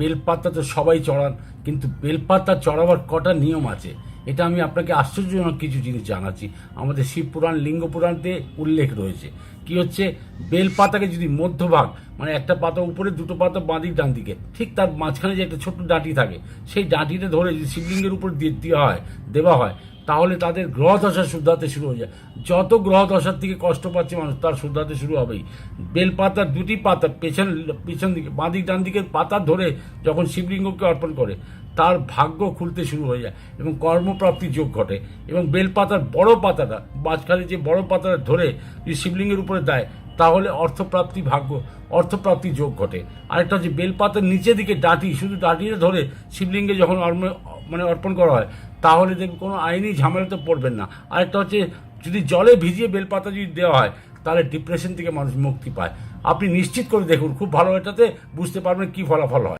বেলপাতা তো সবাই চড়ান, কিন্তু বেলপাতা চড়াবার কটা নিয়ম আছে? এটা আমি আপনাকে আশ্চর্যজনক কিছু জিনিস জানাচ্ছি। আমাদের শিবপুরাণ লিঙ্গ পুরাণতে উল্লেখ রয়েছে। কি হচ্ছে? বেলপাতাকে যদি মধ্যভাগ মানে একটা পাতা উপরে, দুটো পাতা বাঁদিক ডান দিকে, ঠিক তার মাঝখানে যে একটা ছোট্ট ডাঁটি থাকে, সেই ডাঁটিটা ধরে যদি শিবলিঙ্গের উপর দিয়ে দেওয়া হয় দেওয়া হয় তাহলে তাদের গ্রহ দশা শুদ্ধাতে শুরু হয়ে যায়। যত গ্রহ দশার থেকে কষ্ট পাচ্ছে মানুষ, তার শুদ্ধাতে শুরু হবেই। বেলপাতার দুটি পাতা পেছন পেছন দিকে বাঁদিক ডান দিকের পাতা ধরে যখন শিবলিঙ্গকে অর্পণ করে, তার ভাগ্য খুলতে শুরু হয়ে যায় এবং কর্মপ্রাপ্তি যোগ ঘটে এবং বেলপাতার বড় পাতাটা, মাঝখানে যে বড় পাতাটা ধরে যদি শিবলিঙ্গের উপরে দেয়, তাহলে অর্থপ্রাপ্তি ভাগ্য, অর্থপ্রাপ্তি যোগ ঘটে। আরেকটা হচ্ছে বেলপাতার নিচে দিকে ডাঁটি, শুধু ডাঁটিতে ধরে শিবলিঙ্গে যখন মানে অর্পণ করা হয়, তাহলে দেখবেন কোনো আইনি ঝামেলাতে পড়বেন না। আরেকটা হচ্ছে, যদি জলে ভিজিয়ে বেলপাতা যদি দেওয়া হয়, তাহলে ডিপ্রেশন থেকে মানুষ মুক্তি পায়। আপনি নিশ্চিত করে দেখুন, খুব ভালো এটাতে বুঝতে পারবেন কী ফলাফল হয়।